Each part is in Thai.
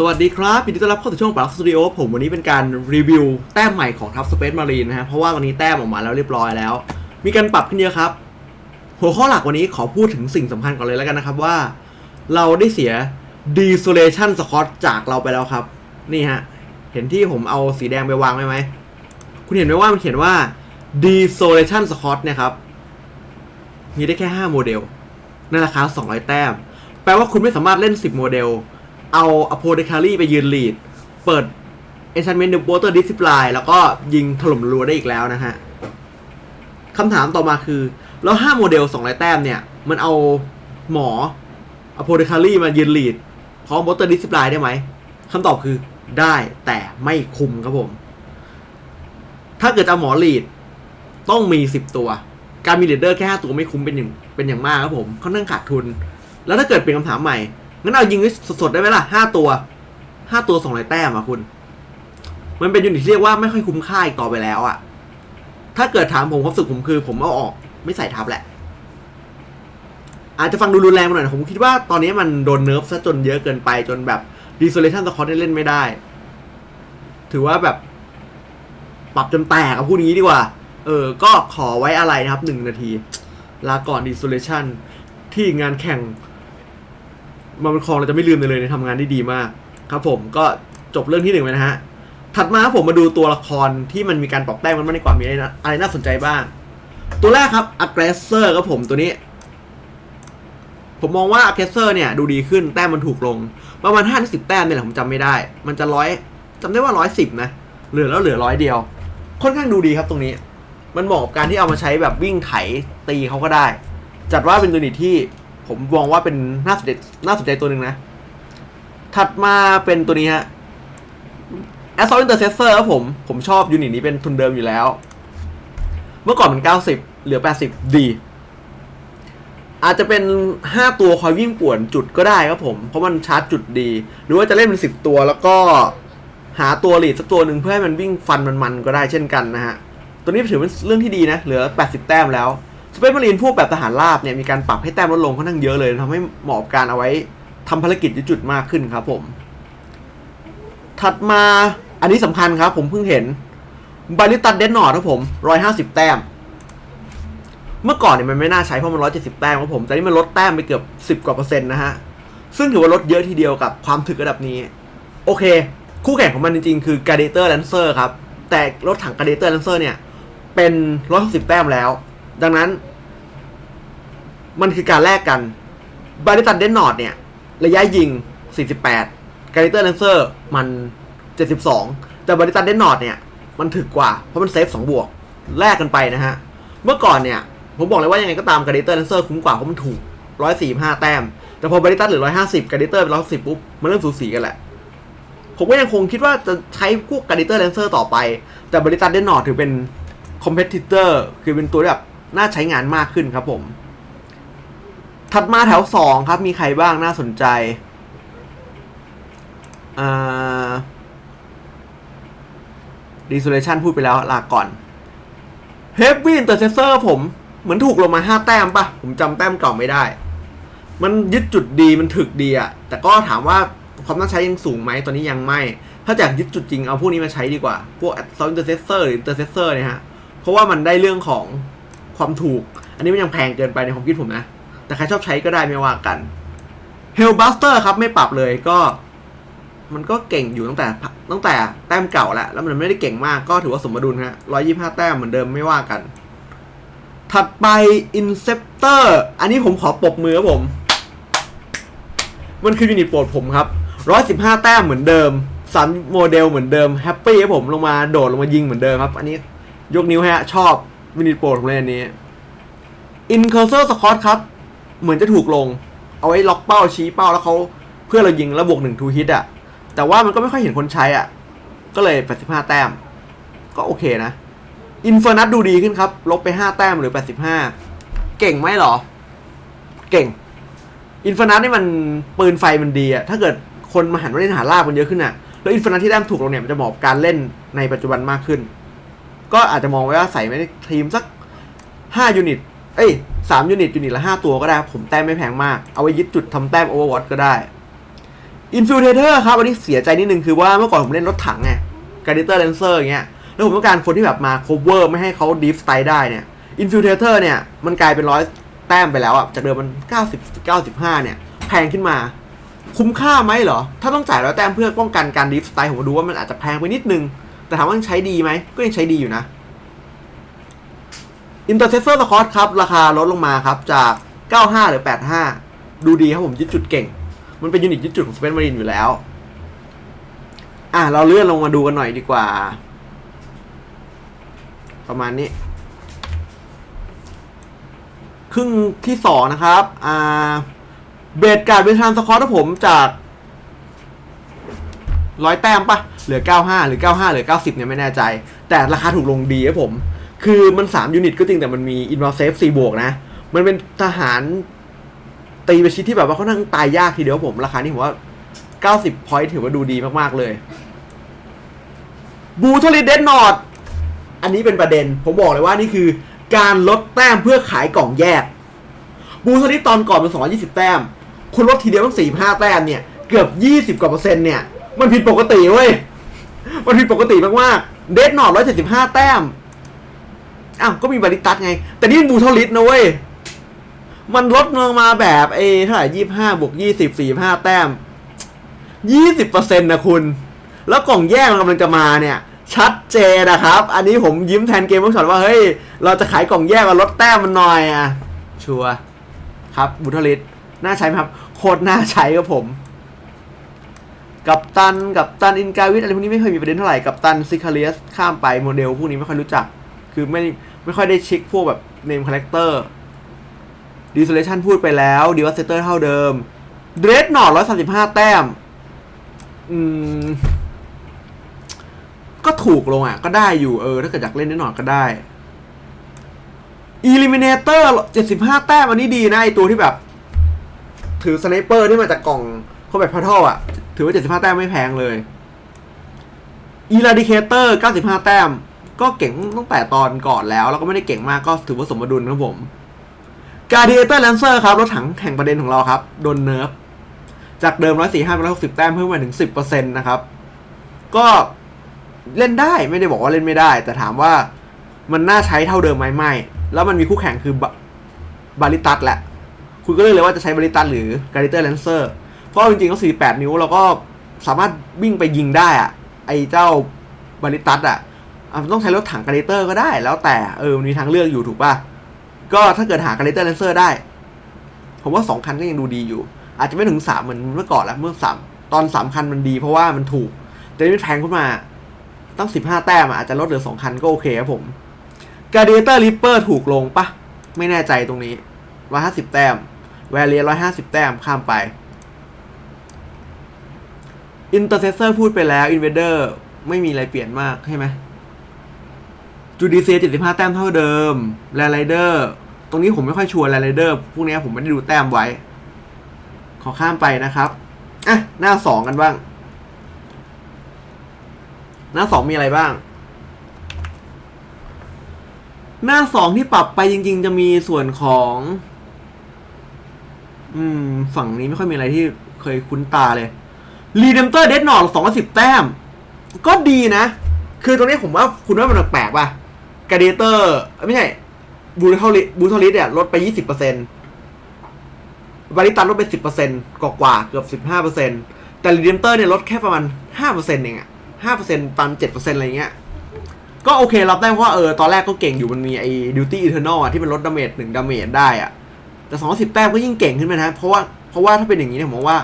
สวัสดีครับยินดีต้อนรับเข้าสู่ช่องปาร์คสตูดิโอผมวันนี้เป็นการรีวิวแต้มใหม่ของทัพสเปซมารีนนะฮะเพราะว่าวันนี้แต้มออกมาแล้วเรียบร้อยแล้ว มีการปรับขึ้นเยอะครับ หัวข้อหลักวันนี้ขอพูดถึงสิ่งสำคัญก่อนเลยแล้วกันนะครับว่า เราได้เสีย desolation Scott จากเราไปแล้วครับ นี่ฮะ เห็นที่ผมเอาสีแดงไปวางไว้ไหม คุณเห็นไหมว่ามันเขียนว่า desolation Scott เนี่ยครับ มีได้แค่ 5 โมเดลในราคา200 แต้ม แปลว่าคุณไม่สามารถเล่น 10 โมเดล เอาอโพเดคารีไปยืนลีด เปิด Enchantment the Water Discipline แล้วก็ยิงถล่มรัวได้อีกแล้วนะฮะคำถามต่อมาคือ แล้ว5โมเดล200แต้มเนี่ย มันเอาหมออโพเดคารีมายืนลีดพร้อม Water Discipline ได้ไหมคำตอบคือได้แต่ไม่คุ้มครับผม ถ้าเกิดจะเอาหมอลีดต้องมี 10 ตัว การมีเลดเดอร์แค่5ตัวไม่คุ้มเป็นอย่างเป็นอย่างมากครับผมค่อนข้างขาดทุน แล้วถ้าเกิดเป็นคำถามใหม่ งั้นเอายิงสดๆได้ไหมล่ะ5ตัว5ตัว200แต้มอะคุณ มันเป็นยูนิตที่เรียกว่าไม่ค่อยคุ้มค่าอีกต่อไปแล้วอะ ถ้าเกิดถามผมความสึกผมคือ ผมเอาออกไม่ใส่ทับแหละ อาจจะฟังดูรุนแรงไปหน่อยนะผมคิดว่าตอนนี้มันโดนเนิร์ฟซะจนเยอะเกินไปจนแบบ Desolation s c o t เล่นไม่ได้ ถือว่าแบบ ปรับจนแตกอะพูดอย่างนี้ดีกว่า เออ ก็ขอไว้อะไรนะครับหนึ่งนาที ลาก่อน Desolation ที่งานแข่ง มาเป็นคลองเราจะไม่ลืมเลยเลยทำงานได้ดีมาก ครับ ผมก็จบเรื่องที่หนึ่งไปนะฮะถัดมาผมมาดูตัวละครที่มันมีการปรับแต้มมันมากดีกว่ามีอะไรนะอะไรน่าสนใจบ้าง ตัวแรกครับ aggressor ครับผมตัวนี้ ผมมองว่า aggressor เนี่ย ดูดีขึ้นแต้มมันถูกลง ประมาณ5 10แต้มเนี่ยแหละผมจำไม่ได้ มันจะร้อยจำได้ว่าร้อยสิบนะเหลือแล้วเหลือร้อยเดียว ค่อนข้างดูดีครับตรงนี้ มันเหมาะกับการที่เอามาใช้แบบวิ่งไถตีเขาก็ได้ จัดว่าเป็นตัวนิตที่ ผมมองว่าเป็นน่าสนใจน่าสนใจตัวหนึ่งนะ ถัดมาเป็นตัวนี้ฮะ Assault Intercessor ครับผม ผมชอบยูนิตนี้เป็นทุนเดิมอยู่แล้ว เมื่อก่อนมัน 90 เหลือ 80 ดี อาจจะเป็น 5 ตัวคอยวิ่งป่วนจุดก็ได้ครับผม เพราะมันชาร์จจุดดี หรือว่าจะเล่นเป็น 10 ตัวแล้วก็หาตัวหลีดสักตัวหนึ่งเพื่อให้มันวิ่งฟันมันๆก็ได้เช่นกันนะฮะ ตัวนี้ถือเป็นเรื่องที่ดีนะ เหลือ 80 แต้มแล้ว สเปซมารีนพวกแบบทหารราบเนี่ยมีการปรับให้แต้มลดลงค่อนข้างเยอะเลยทำให้เหมาะกับการเอาไว้ทำภารกิจยึดจุดมากขึ้นครับผม ถัดมาอันนี้สำคัญครับ ผมเพิ่งเห็นบาริตันเดนนอร์ครับผม150แต้ม เมื่อก่อนเนี่ยมันไม่น่าใช้เพราะมัน170แต้มครับผม แต่นี่มันลดแต้มไปเกือบ10กว่าเปอร์เซ็นต์นะฮะ ซึ่งถือว่าลดเยอะทีเดียวกับความถึกระดับนี้ โอเค คู่แข่งของมันจริงๆ คือ Gladiator Lancer ครับ แต่รถถัง Gladiator Lancer เนี่ยเป็น160แต้มแล้ว ดังนั้น มันคือการแลกกันบาริตันเดนนอร์ดเนี่ย ระยะยิง 48 การิเตอร์แลนเซอร์มัน 72 แต่บาริตันเดนนอร์ดเนี่ย มันถึกกว่า เพราะมันเซฟ 2 บวก แลกกันไปนะฮะ เมื่อก่อนเนี่ย ผมบอกเลยว่ายังไงก็ตามการิเตอร์แลนเซอร์คุ้มกว่าเพราะมันถูก 145 แต้ม แต่พอบาริตันเหลือ 150การิเตอร์เป็น110ปุ๊บ มันเริ่มสูสีกันแหละ ผมก็ยังคงคิดว่าจะใช้พวกการิเตอร์แลนเซอร์ต่อไป แต่บริตันเดนนอร์ถือเป็นคอมเพ t ติเตอร์ คือเป็นตัวแบบ น่าใช้งานมากขึ้นครับผม ถัดมาแถวสองครับ มีใครบ้างน่าสนใจอ่า Desolation พูดไปแล้วลาก่อน Heavy Intercessor ผมเหมือนถูกลงมา 5 แต้มปะผมจำแต้มเก่าไม่ได้ มันยึดจุดดีมันถึกดีอะแต่ก็ถามว่าความน่าใช้ยังสูงไหมตอนนี้ยังไม่ ถ้าจากยึดจุดจริงเอาพวกนี้มาใช้ดีกว่า พวก Assault Intercessor หรือ Intercessor เนี่ยฮะ เพราะว่ามันได้เรื่องของ ความถูก อันนี้มันยังแพงเกินไปในความคิดผมนะ แต่ใครชอบใช้ก็ได้ไม่ว่ากัน Hellbuster ครับไม่ปรับเลยก็ มันก็เก่งอยู่ตั้งแต่ตั้งแต่แต้มเก่าแล้ว แล้วมันไม่ได้เก่งมากก็ถือว่าสมดุลฮะร้อยยี่ห้าแต้มเหมือนเดิมไม่ว่ากัน ถัดไป Inceptor อันนี้ผมขอปรบมือครับผม มันคือยูนิตโปรดผมครับร้อยสิบห้าแต้มเหมือนเดิมสามโมเดลเหมือนเดิมแฮปปี้ครับผมลงมาโดดลงมายิงเหมือนเดิมครับ อันนี้ยกนิ้วให้ฮะชอบ ยูนิโปรดผมเลยนนี้อินเคอร์เซอร์สคอตครับ เหมือนจะถูกลง เอาไว้ล็อกเป้าชี้เป้าแล้วเขาเพื่อเรายิงแล้วบวกหนึ่งทูฮิตอะ แต่ว่ามันก็ไม่ค่อยเห็นคนใช้อะ ก็เลย 85 แต้ม ก็โอเคนะอินเฟอร์นัสดูดีขึ้นครับ ลบไป 5 แต้มหรือ 85 เก่งไหมหรอ เก่งอินเฟอร์นัสนี่มันปืนไฟมันดีอะถ้าเกิดคนมาหันมาเล่นหาลาบมันเยอะขึ้นอะแล้วอินเฟอร์นัสที่แต้มถูกลงเนี่ยมันจะเหมาะกับการเล่นในปัจจุบันมากขึ้น ก็อาจจะมองไว้ว่าใส่ไม่ได้ทีมสัก5ยูนิต เอ้ย3ยูนิตยูนิตละ 5 ตัวก็ได้ ผมแต้มไม่แพงมาก เอาไว้ยึดจุดทำแต้มโอเวอร์วอตก็ได้อินฟิลเทอร์ครับอันนี้เสียใจนิดนึงคือว่าเมื่อก่อนผมเล่นรถถังไงการ์ดิเตอร์เลนเซอร์อย่างเงี้ยแล้วผมต้องการคนที่แบบมา cover ไม่ให้เขาดีฟสไตล์ได้เนี่ยอินฟิลเทอร์เนี่ย มันกลายเป็นร้อยแต้มไปแล้วอะจากเดิมมัน 90 95 เนี่ย แพงขึ้นมา คุ้มค่าไหมเหรอ ถ้าต้องจ่ายร้อยแต้มเพื่อป้องกันการดีฟสไตล์ผมดูว่ามันอาจจะแพงไปนิดนึง แต่ถามว่ายังใช้ดีไหม ก็ยังใช้ดีอยู่นะอินเตอร์เซสเซอร์สคอตครับ ราคาลดลงมาครับจาก 95 หรือ 85 ดูดีครับผมยึดจุดเก่ง มันเป็นยูนิตยึดจุดของสเปนมารินอยู่แล้ว อะ เราเลื่อนลงมาดูกันหน่อยดีกว่า ประมาณนี้ ครึ่งที่สองนะครับ อ่าเบรดการ์ดเวนทรานสคอตผมจาก ร้อยแต้มปะเหลือ 95 หรือ 95 หรือ 90 เนี่ยไม่แน่ใจ แต่ราคาถูกลงดีครับผม คือมัน 3 ยูนิตก็จริงแต่มันมีอินวอลเซฟ4บวกนะ มันเป็นทหารตีไปชิดที่แบบว่าเขานั่งตายยากทีเดียวครับผม ราคานี้ผมว่า 90 พอยต์ถือว่าดูดีมากๆเลยบูทอลิเดนนอร์ดอันนี้เป็นประเด็น ผมบอกเลยว่านี่คือการลดแต้มเพื่อขายกล่องแยก บูทอลิตอนก่อนเป็น220 แต้ม คุณลดทีเดียวต้อง45 แต้มเนี่ย เกือบ 20 กว่าเปอร์เซ็นต์เนี่ย มันผิดปกติเว้ย มันผิดปกติมากๆเดนนอร์ด175แต้ม อ้าว ก็มีบาริตัสไง แต่นี่บูทอลิสนะเว้ย มันลดลงมาแบบเอเท่าไหร่ยี่ห้าบวกยี่สิบสี่ห้าแต้มยี่สิบเปอร์เซ็นต์นะคุณ แล้วกล่องแยกมันกำลังจะมาเนี่ย ชัดเจนนะครับ อันนี้ผมยิ้มแทนเกมเมื่อช็อตว่า เฮ้ย เราจะขายกล่องแยกมาลดแต้มมันหน่อยอะ ชัวร์ครับบูทอลิสน่าใช้ไหมครับ โคตรน่าใช้ครับผม กับตันกับตันอินกาวิทอะไรพวกนี้ไม่เคยมีประเด็นเท่าไหร่กับตันซิคาเลียสข้ามไปโมเดลพวกนี้ไม่ค่อยรู้จัก คือไม่ไม่ค่อยได้เช็คพวกแบบเนมคาแรคเตอร์ดีโซเลชันพูดไปแล้วดีวัสเซเตอร์เท่าเดิมเดรสหนอร้อยสามสิบห้าแต้ม อืม ก็ถูกลงอะ ก็ได้อยู่เออ ถ้าเกิดอยากเล่นนิดหน่อยก็ได้ Eliminator 75แต้มอันนี้ดีนะไอตัวที่แบบ ถือสไนเปอร์ที่มาจากกล่อง เขาแบบพัทเทลอะ ถือว่า 75 แต้มไม่แพงเลย Eradicator 95 แต้ม ก็เก่งตั้งแต่ตอนก่อนแล้ว แล้วก็ไม่ได้เก่งมากก็ถือว่าสมดุลครับผม Gladiator Lancer ครับ รถถังแห่งประเด็นของเราครับ โดนเนิร์ฟ จากเดิม 145เป็น160 แต้มเพิ่มมาถึง 10%นะครับ ก็เล่นได้ไม่ได้บอกว่าเล่นไม่ได้ แต่ถามว่ามันน่าใช้เท่าเดิมไหมไม่ แล้วมันมีคู่แข่งคือบาริตัสแหละ คุณก็เลือกเลยว่าจะใช้บาริตัสหรือการิเตอร์แลนเซอร์ เพราะจริงๆก็48นิ้วเราก็สามารถวิ่งไปยิงได้อะไอเจ้าบาริตัสอะอะมันต้องใช้รถถังการิเตอร์ก็ได้ แล้วแต่เออมันมีทางเลือกอยู่ถูกป่ะ ก็ถ้าเกิดหาการิเตอร์แลนเซอร์ได้ ผมว่าสองคันก็ยังดูดีอยู่ อาจจะไม่ถึงสามเหมือนเมื่อก่อนแล้วเมื่อสามตอนสามคันมันดีเพราะว่ามันถูก แต่นี่แพงขึ้นมาตั้งสิบห้าแต้มอาจจะลดเหลือสองคันก็โอเคครับผมการเดเตอร์ริปเปอร์ถูกลงปะไม่แน่ใจตรงนี้ร้อยห้าสิบแต้มแวร์เลียร้อยห้าสิบแต้มข้ามไป อินเตอร์เซสเซอร์พูดไปแล้วอินเวเดอร์ไม่มีอะไรเปลี่ยนมากใช่ไหมจูดีเซียเจ็ดสิบห้าแต้มเท่าเดิมแลไรเดอร์ตรงนี้ผมไม่ค่อยชัวร์แลไรเดอร์พวกนี้ผมไม่ได้ดูแต้มไว้ ขอข้ามไปนะครับอะหน้าสองกันบ้าง หน้าสองมีอะไรบ้าง หน้าสองที่ปรับไปจริง ๆ จะมีส่วนของ อืม ฝั่งนี้ไม่ค่อยมีอะไรที่เคยคุ้นตาเลย รีเดมเตอร์เดดนอร์สองสิบแต้ม ก็ดีนะ คือตรงนี้ผมว่าคุณว่ามันแปลกป่ะกาเดเตอร์ไม่ใช่บูทอลิบูทอลิสเนี่ยลดไปยี่สิบเปอร์เซ็นต์บาริตันลดไปสิบเปอร์เซ็นต์กว่าเกือบสิบห้าเปอร์เซ็นต์แต่รีเดมเตอร์เนี่ยลดแค่ประมาณห้าเปอร์เซ็นต์เองอะห้าเปอร์เซ็นต์ปันเจ็ดเปอร์เซ็นต์อะไรเงี้ยก็โอเครับได้เพราะว่าเออตอนแรกก็เก่งอยู่มันมีไอ้ดิวตี้อีเทอร์นอลอะที่มันลดดาเมจหนึ่งดาเมจได้อะแต่สองสิบแต้มก็ยิ่งเก่งขึ้นไปนะ เพราะว่าเพราะว่าถ้าเป็นอย่างนี้เนี่ยผมว่า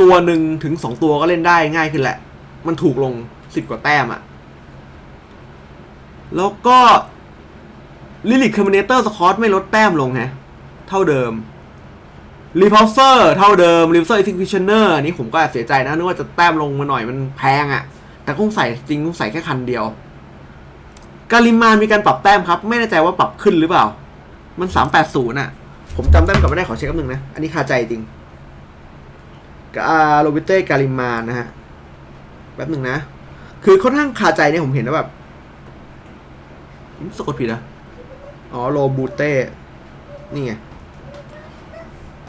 ตัวหนึ่งถึงสองตัวก็เล่นได้ง่ายขึ้นแหละ มันถูกลงสิบกว่าแต้มอะแล้วก็ลิลิ c ค m ม n เนเตอร์สคอตไม่ลดแต้มลงฮะเท่าเดิมรีพ u ลเซอร์เท่าเดิมรีพ u ลเซอร์อิ c ิ t ชเนอร์นี่ผมก็แอบเสียใจนะนึกว่าจะแต้มลงมาหน่อยมันแพงอะแต่คงใส่จริงคงใส่แค่คันเดียว กาลิมานมีการปรับแต้มครับ ไม่แน่ใจว่าปรับขึ้นหรือเปล่า มันสามแปดศูนย์อะ ผมจำแต้มกลับไม่ได้ขอเช็คแป๊บนึงนะ อันนี้คาใจจริง โรบิเต้กาลิมานนะฮะแป๊บหนึ่งนะ คือค่อนข้างคาใจเนี่ยผมเห็นแล้วแบบสะกดผิดนะอ๋อโรบูเต้ นี่ไง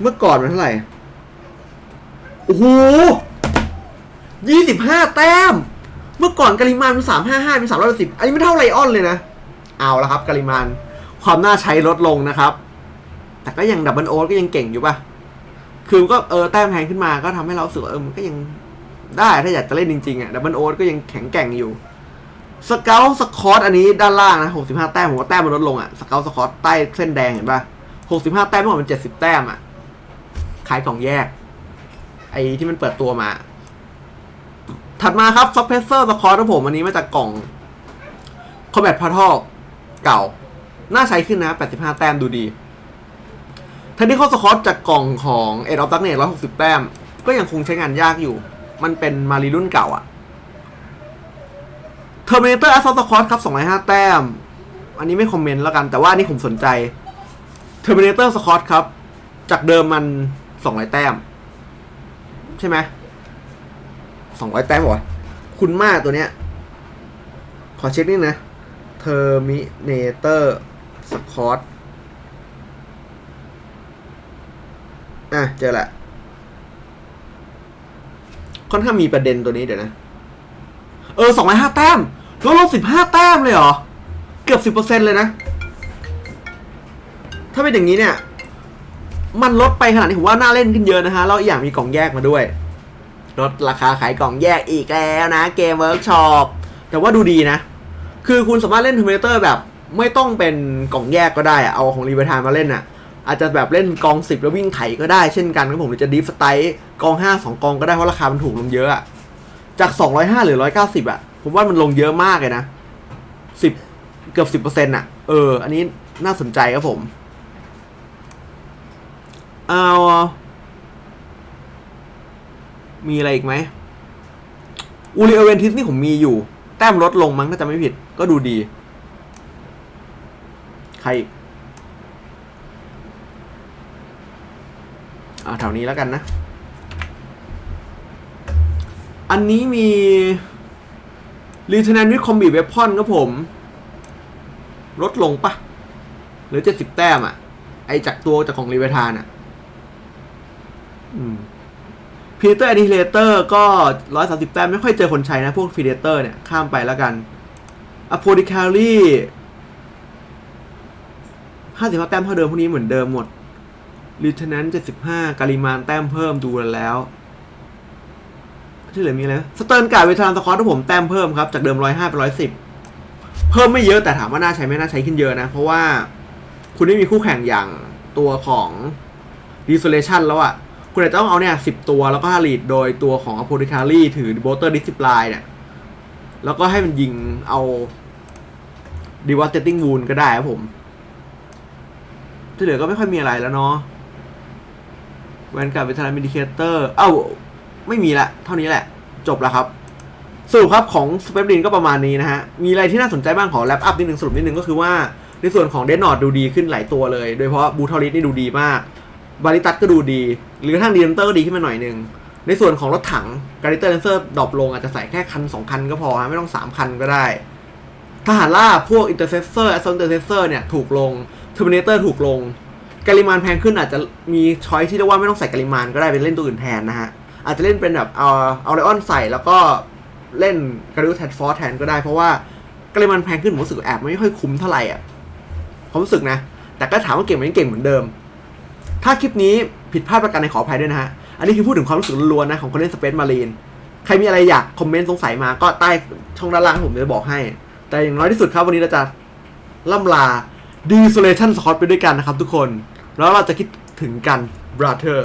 เมื่อก่อนมันเท่าไหร่ โอ้โหยี่สิบห้าแต้ม เมื่อก่อนกาลิมานเป็นสามห้าห้าเป็นสามร้อยสิบอันนี้ไม่เท่าไลออนเลยนะ เอาละครับกาลิมาน ความน่าใช้ลดลงนะครับ แต่ก็ยังดับเบิลโอ๊ก็ยังเก่งอยู่ปะ คือมันก็เออแต้มแพงขึ้นมาก็ทำให้เราสึกว่าเออมันก็ยังได้ถ้าอยากจะเล่นจริงๆอะดับเบิลโอ๊ตก็ยังแข็งแกร่งอยู่สเกลสคอตอันนี้ด้านล่างนะหกสิบห้าแต้มผมว่าแต้มมันลดลงอะสเกลสคอตใต้เส้นแดงเห็นปะหกสิบห้าแต้มเมื่อก่อนเป็นเจ็ดสิบแต้มอะขายกล่องแยก ไอ้ที่มันเปิดตัวมา ถัดมาครับซับเพสเซอร์สคอร์ครับผมอันนี้มาจากกล่องคอมแบทพาร์ทเก่า น่าใช้ขึ้นนะ85แต้มดูดี ทนนี้เขาสคอตจากกล่องของเอ็ดออฟดักเนต160แต้ม ก็ยังคงใช้งานยากอยู่ มันเป็นมารีรุ่นเก่าอะเทอร์มินเตอร์แอสซอสคอตครับ205แต้ม อันนี้ไม่คอมเมนต์แล้วกัน แต่ว่าอันนี้ผมสนใจเทอร์มินเตอร์สคอตครับ จากเดิมมัน200แต้ม ใช่ไหมสองร้อยแต้มหรอวะคุณมากตัวเนี้ย ขอเช็คนิดนะ Terminator Scott อ่ อะเจอละ ค่อนข้างมีประเด็นตัวนี้เดี๋ยวนะ เออสองร้อยห้าแต้มลดลงสิบห้าแต้มเลยเหรอ เกือบสิบเปอร์เซ็นเลยนะ ถ้าเป็นอย่างนี้เนี่ย มันลดไปขนาดนี้ผมว่าน่าเล่นขึ้นเยอะนะฮะ แล้วอีกอย่างมีกล่องแยกมาด้วย ลดราคาขายกล่องแยกอีกแล้วนะ เกมเวิร์กช็อป แต่ว่าดูดีนะ คือคุณสามารถเล่น t ู r เ i เตอร์แบบไม่ต้องเป็นกล่องแยกก็ได้อะเอาของรีเวทานมาเล่นอะ อาจจะแบบเล่นกองสิบแล้ววิ่งไถก็ได้เช่นกันครับผมหรือจะดีฟสไตล์กองห้าสองกองก็ได้เพราะราคามันถูกลงเยอะอะจากสองร้อยห้าหรือร้อยเก้าสิบอะผมว่ามันลงเยอะมากเลยนะสิบเกือบสิบเปอร์เซ็นต์อะเออ อันนี้น่าสนใจครับผมเอามีอะไรอีกไหมอูริเอเวนทิสนี่ผมมีอยู่ แต้มลดลงมั้งถ้าจะไม่ผิดก็ดูดี ใครอีก อ่าแถวนี้แล้วกันนะ อันนี้มี r e t e n a n t with Combi Weapon ครับผม ลดลงปะหรือเจ็ดสิบแต้มอะไอจากตัวจากของรีเวทานอะพีเตอร์ a อ n ิเลเตอร์ก็ร้อยสาสิบแต้มไม่ค่อยเจอคนใช้นะ พวกพีเดเตอร์เนี่ย ข้ามไปแล้วกันอ p โพดิคารี่ห้าสิบห้าแต้มเท่าเดิมพวกนี้เหมือนเดิมหมด ลิเทนแนนเจ็ดสิบห้ากาลิมานแต้มเพิ่มดูแล้วที่เหลือมีอะไรสเติร์นการ์ดเวทานสคอตที่ผมแต้มเพิ่มครับจากเดิมร้อยห้าเป็นร้อยสิบเพิ่มไม่เยอะแต่ถามว่าน่าใช้ไม่น่าใช้ขึ้นเยอะนะ เพราะว่าคุณไม่มีคู่แข่งอย่างตัวของ Desolation แล้วอะคุณจะต้องเอาเนี่ยสิบตัวแล้วก็ลีดโดยตัวของ a p o t h e c a r y ถือ b o t e r Discipline เนี่ย แล้วก็ให้มันยิงเอา Devastating Wound ก็ได้ครับผม ที่เหลือก็ไม่ค่อยมีอะไรแล้วเนาะ แวนการ์ดเวทนามิดิเคเตอร์ เอ้า ไม่มีละ เท่านี้แหละ จบแล้วครับ สรุปครับของสเปปดินก็ประมาณนี้นะฮะ มีอะไรที่น่าสนใจบ้างขอแลปอัพนิดนึงสรุปนิดนึงก็คือว่า ในส่วนของเดนนอร์ดดูดีขึ้นหลายตัวเลย โดยเฉพาะบูทอริสนี่ดูดีมาก บาริตัสก็ดูดี หรือกระทั่งดีนเตอร์ก็ดีขึ้นมาหน่อยนึง ในส่วนของรถถังการิเตอร์เลนเซอร์ดรอปลงอาจจะใส่แค่คัน 2 คันก็พอฮะไม่ต้อง 3 คันก็ได้ทหารล่าพวกอินเตอร์เซสเซอร์แอสซอนอินเตอร์เซสเซอร์เนี่ยถูกลงเทอร์มินเตอร์ถูกลง กาลิมานแพงขึ้นอาจจะมีช้อยที่เรียกว่าไม่ต้องใส่กาลิมานก็ได้เป็นเล่นตัวอื่นแทนนะฮะ อาจจะเล่นเป็นแบบเอาเอาไลออนใส่แล้วก็เล่นการิวแทนฟอร์แทนก็ได้เพราะว่ากาลิมานแพงขึ้นผมรู้สึกแอบไม่ค่อยคุ้มเท่าไหร่อะความรู้สึกนะ แต่ก็ถามว่าเก่งไหมเก่งเหมือนเดิม ถ้าคลิปนี้ผิดพลาดประการในขออภัยด้วยนะฮะ อันนี้คือพูดถึงความรู้สึกล้วนนะของคนเล่นสเปซมารีนใครมีอะไรอยากคอมเมนต์สงสัยมาก็ใต้ช่องด้านล่างผมจะบอกให้ แต่อย่างน้อยที่สุดครับวันนี้เราจะล่ำลา Desolation Scott ไปด้วยกันนะครับทุกคน แล้วเราจะคิดถึงกัน brother